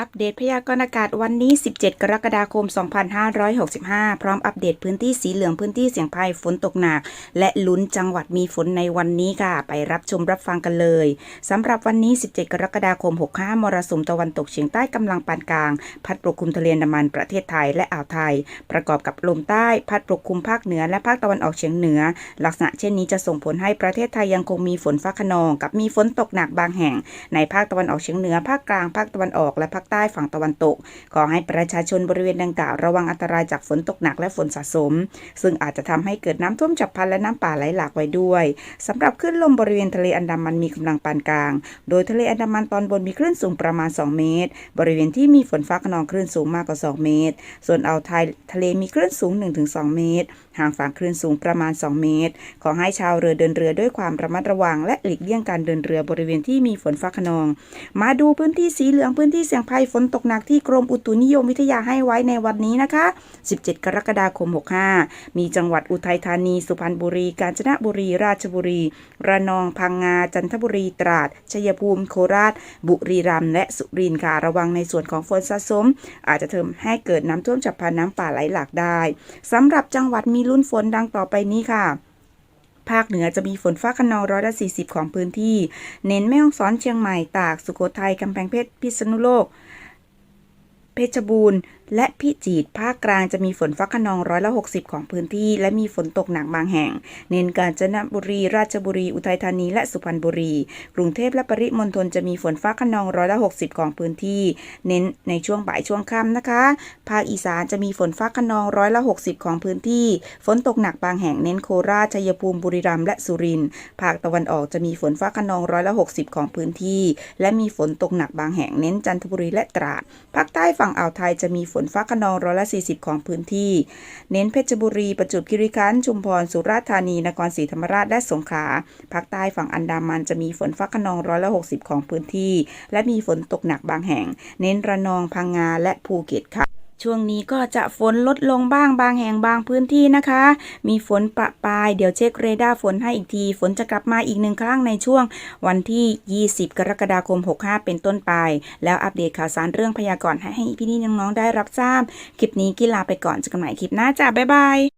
อัปเดตพยากรณ์อากาศวันนี้ 17 กรกฎาคม 2565 พร้อมอัปเดตพื้นที่สีเหลืองพื้นที่เสี่ยงภัยฝนตกหนัก และลุ้นจังหวัดมีฝนในวันนี้ค่ะ ไปรับชมรับฟังกันเลยสำหรับวันนี้ 17 กรกฎาคม 65 มรสุมตะวันตกเฉียงใต้กำลังปานกลาง พัดปกคลุมทะเลอันดามันประเทศไทยและอ่าวไทย ประกอบกับลมใต้พัดปกคลุมภาคเหนือและภาคตะวันออกเฉียงเหนือ ลักษณะเช่นนี้จะส่งผลให้ประเทศไทยยังคงมีฝนฟ้าขนอง กับมีฝนตกหนักบางแห่ง ในภาคตะวันออกเฉียงเหนือภาคกลางภาคตะวันออกและภาคใต้ฝั่งตะวันตก ขอให้ประชาชนบริเวณดังกล่าวระวังอันตรายจากฝนตกหนักและฝนสะสม ซึ่งอาจจะทำให้เกิดน้ำท่วมฉับพลันและน้ำป่าไหลหลากไว้ด้วยสำหรับคลื่นลมบริเวณทะเลอันดามันมีกำลังปานกลาง โดยทะเลอันดามันตอนบนมีคลื่นสูงประมาณ 2 เมตร บริเวณที่มีฝนฟ้าขนองคลื่นสูงมากกว่า 2 เมตร ส่วนอ่าวไทยทะเลมีคลื่นสูง 1-2 เมตร ห่างฝั่งคลื่นสูงประมาณ 2 เมตร ขอให้ชาวเรือเดินเรือด้วยความระมัดระวัง และหลีกเลี่ยงการเดินเรือบริเวณที่มีฝนฟ้าขนอง มาดูพื้นที่สีเหลืองพื้นที่เสี่ยงภัยฝนตกหนักที่กรมอุตุนิยมวิทยาให้ไว้ในวันนี้นะคะ 17 กรกฎาคม 65 มีจังหวัดอุทัยธานี สุพรรณบุรี กาญจนบุรี ราชบุรี ระนอง พังงา จันทบุรี ตราด ชัยภูมิ โคราช บุรีรัมย์ และสุรินทร์ค่ะ ระวังในส่วนของฝนสะสม อาจจะทำให้เกิดน้ำท่วมฉับพลันน้ำป่าไหลหลากได้สำหรับจังหวัดมีลุ้นฝนดังต่อไปนี้ค่ะ ภาคเหนือจะมีฝนฟ้าขนองร้อยละ40 ของพื้นที่ เน้นแม่ฮ่องสอนเชียงใหม่ตาก สุโขทัยกำแพงเพชรพิษณุโลก เพชรบูรณ์ และพิจิตรภาคกลางจะมีฝนฟ้าขนองร้อยละ 60 ของพื้นที่ และมีฝนตกหนักบางแห่ง เน้นกาญจนบุรี ราชบุรี อุทัยธานี และสุพรรณบุรี กรุงเทพและปริมณฑลจะมีฝนฟ้าขนองร้อยละ 60 ของพื้นที่ เน้นในช่วงบ่ายช่วงค่ำนะคะ ภาคอีสานจะมีฝนฟ้าขนองร้อยละ 60 ของพื้นที่ ฝนตกหนักบางแห่งเน้นโคราชชัยภูมิบุรีรัมย์และสุรินทร์ภาคตะวันออกจะมีฝนฟ้าขนองร้อยละ 60 ของพื้นที่ และมีฝนตกหนักบางแห่งเน้นจันทบุรีและตราดภาคใต้ฝั่งอ่าวไทยจะมีฝนฟ้าขนองร้อยละ40 ของพื้นที่ เน้นเพชรบุรี ประจวบคีรีขันธ์ชุมพร สุราษฎร์ธานี นครศรีธรรมราช และสงขลา ภาคใต้ฝั่งอันดามันจะมีฝนฟ้าขนองร้อยละ60 ของพื้นที่ และมีฝนตกหนักบางแห่ง เน้นระนอง พังงา และภูเก็ตค่ะ ช่วงนี้ก็จะฝนลดลงบ้างบางแห่งบางพื้นที่นะคะ มีฝนประปราย เดี๋ยวเช็คเรดาร์ฝนให้อีกที ฝนจะกลับมาอีกหนึ่งครั้งในช่วงวันที่ 20 กรกฎาคม 65 เป็นต้นไป แล้วอัปเดตข่าวสารเรื่องพยากรณ์ให้พี่นี่น้องๆได้รับทราบ คลิปนี้กีฬาไปก่อนเจอกันใหม่คลิปหน้าจ้าบ๊ายบาย